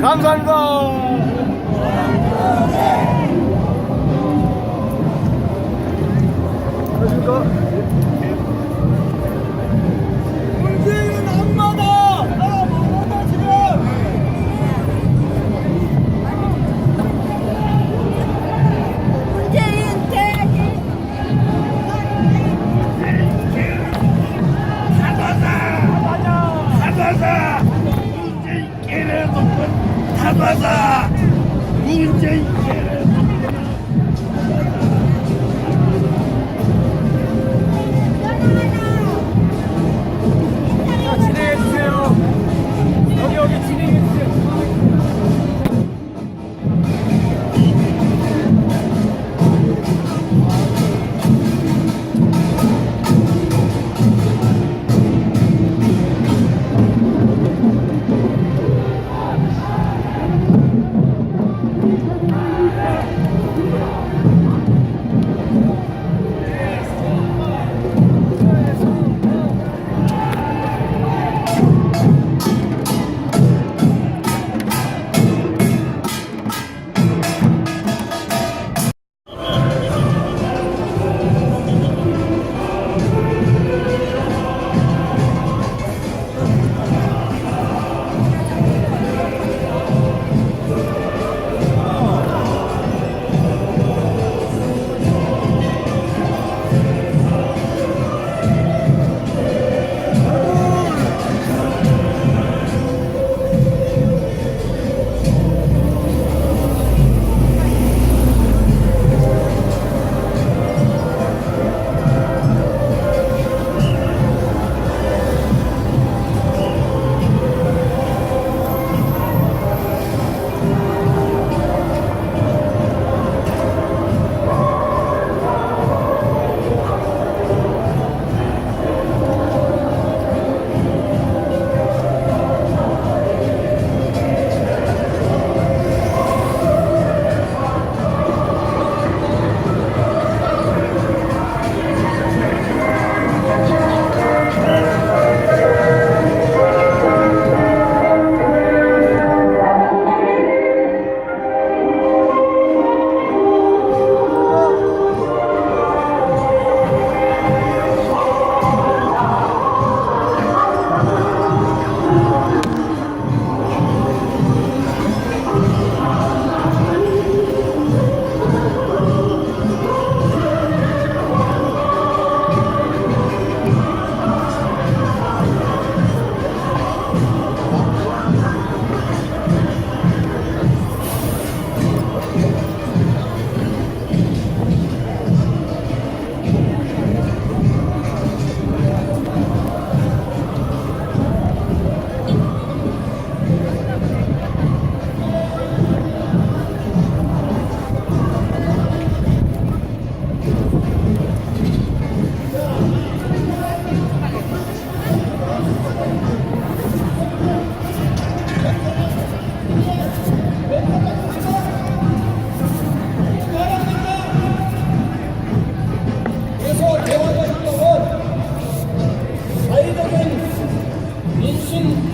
감사합니다. 안녕하십니까? 문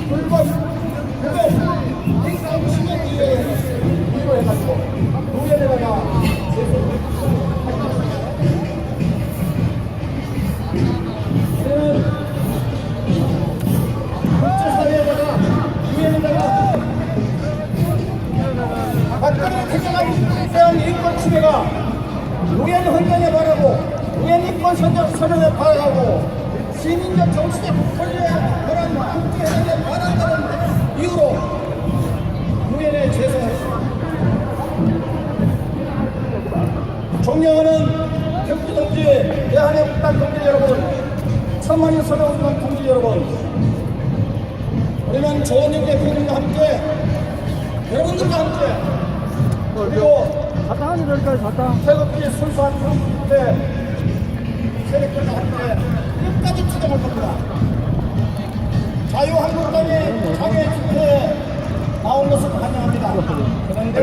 불법 흡을 행사하고 이후에 이유해가지고 노예에다가 침해가 유엔 헌정에 바라고 유엔 인권 선정 선언에 바라고 시민적 정치적 권리에 국제협약에 반한다는 이유로 유엔에 제소했습니다. 존경하는 경주 동지, 대한민국당 동지 여러분, 천만인 서명운동 동지 여러분, 우리는 조원영 대표님과 함께 여러분들과 함께 그리고. 태극기 순수한 한국대 세력들과 함께 끝까지 투쟁할 겁니다. 자유한국당이 장애 집회에 나온 것을 환영합니다. 그런데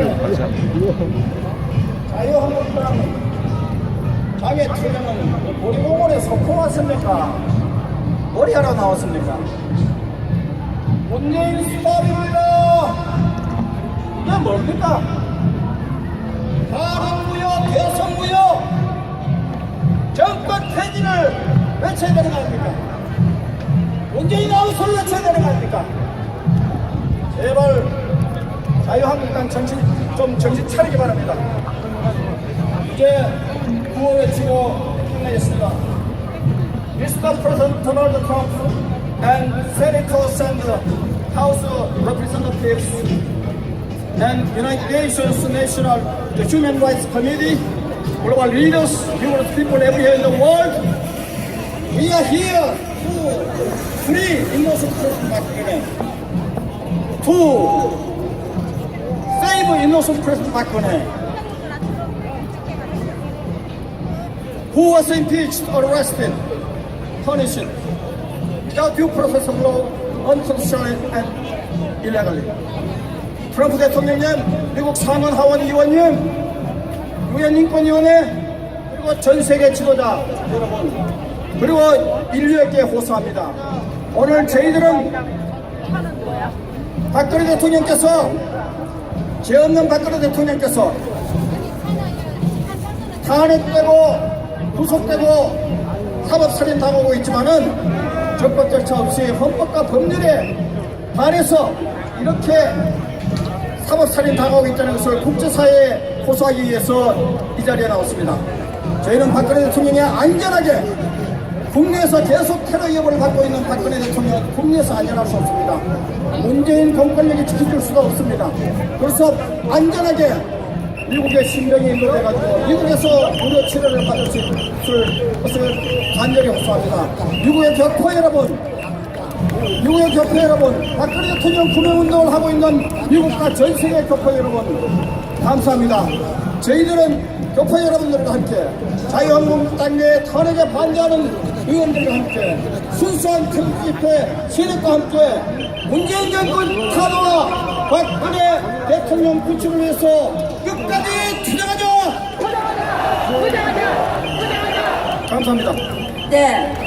자유한국당 장애 투쟁은 우리 공원에 소풍 왔습니까? 머리하러 나왔습니까? 문재인 스탑입니다. 그게 뭡니까? 발언무효, 대선무효, 정권 퇴진을 외쳐야 되는 거 아닙니까? 문재인 되는 거 아닙니까? 제발 자유한국당 정신 좀 정신 차리기 바랍니다. 이제 구호 외치고 끝내겠습니다. Mr. President Donald Trump and Senators and House Representatives and United Nations National Human Rights Committee, global leaders, numerous people everywhere in the world, we are here to free innocent back again. To save innocent person back who was impeached arrested, punished without due process of law, unconstitutionally and illegally. 트럼프 대통령님, 미국 상원 하원 의원님, 유엔 인권위원회, 그리고 전 세계 지도자 여러분, 그리고 인류에게 호소합니다. 오늘 저희들은 박근혜 대통령께서 죄 없는 박근혜 대통령께서 탄핵되고 구속되고 사법살인 당하고 있지만은 적법 절차 없이 헌법과 법률에 반해서 이렇게 사법살인 당하고 있다는 것을 국제사회에 호소하기 위해서 이 자리에 나왔습니다. 저희는 박근혜 대통령이 안전하게 국내에서 계속 테러 위협을 받고 있는 박근혜 대통령 국내에서 안전할 수 없습니다. 문재인 공권력이 지켜줄 수가 없습니다. 그래서 안전하게 미국의 신병이 인도돼가지고 미국에서 의료 치료를 받을 수 있을 것을 간절히 호소합니다. 미국의 격포 여러분, 미국의 격포 여러분, 박근혜 대통령 구명운동을 하고 있는 미국과 전 세계 격포 여러분, 감사합니다. 저희들은 격포 여러분들과 함께 자유한국당 내 탄핵에 반대하는 의원들과 함께 순수한 태극 집회 세력과 함께 문재인 정권 타도와 박근혜 대통령 구출을 위해서 끝까지 투쟁하자! 감사합니다. 네.